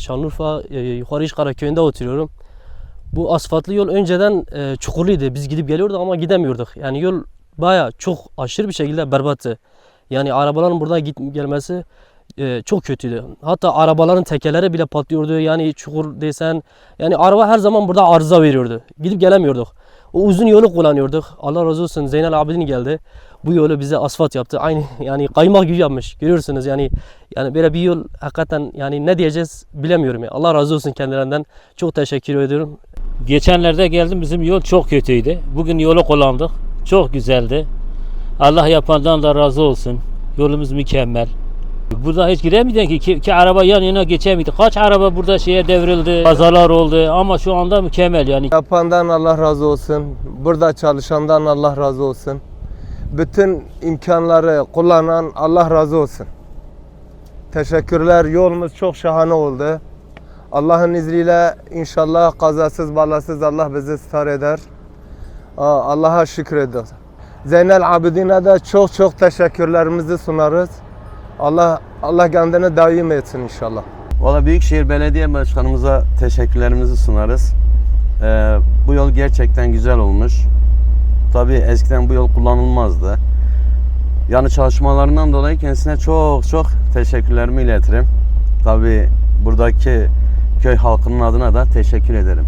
Şanlıurfa e, Yukarı İşkara köyünde oturuyorum. Bu asfaltlı yol önceden e, çukurluydu. Biz gidip geliyorduk ama gidemiyorduk. Yani yol baya çok aşırı bir şekilde berbattı. Yani arabaların buradan git gelmesi e, çok kötüydü. Hatta arabaların tekerleri bile patlıyordu. Yani çukur desen yani araba her zaman burada arıza veriyordu. Gidip gelemiyorduk. O uzun yolu kullanıyorduk. Allah razı olsun Zeynel Abidin geldi. Bu yolu bize asfalt yaptı. Aynı yani kaymak gibi yapmış. Görüyorsunuz yani yani böyle bir yol hakikaten yani ne diyeceğiz bilemiyorum. ya. Allah razı olsun kendilerinden. Çok teşekkür ediyorum. Geçenlerde geldim bizim yol çok kötüydü. Bugün yolu kullandık. Çok güzeldi. Allah yapandan da razı olsun. Yolumuz mükemmel. Burada hiç giremedin ki. ki. ki araba yan yana geçemedi. Kaç araba burada şeye devrildi. Kazalar oldu ama şu anda mükemmel yani. Yapandan Allah razı olsun. Burada çalışandan Allah razı olsun. Bütün imkanları kullanan Allah razı olsun. Teşekkürler. Yolumuz çok şahane oldu. Allah'ın izniyle inşallah kazasız balasız Allah bizi star eder. Allah'a şükrediyoruz. Zeynel Abidin'e de çok çok teşekkürlerimizi sunarız. Allah Allah kendini daim etsin inşallah. Valla Büyükşehir Belediye Başkanımıza teşekkürlerimizi sunarız. Ee, bu yol gerçekten güzel olmuş. Tabii eskiden bu yol kullanılmazdı. Yani çalışmalarından dolayı kendisine çok çok teşekkürlerimi iletirim. Tabii buradaki köy halkının adına da teşekkür ederim.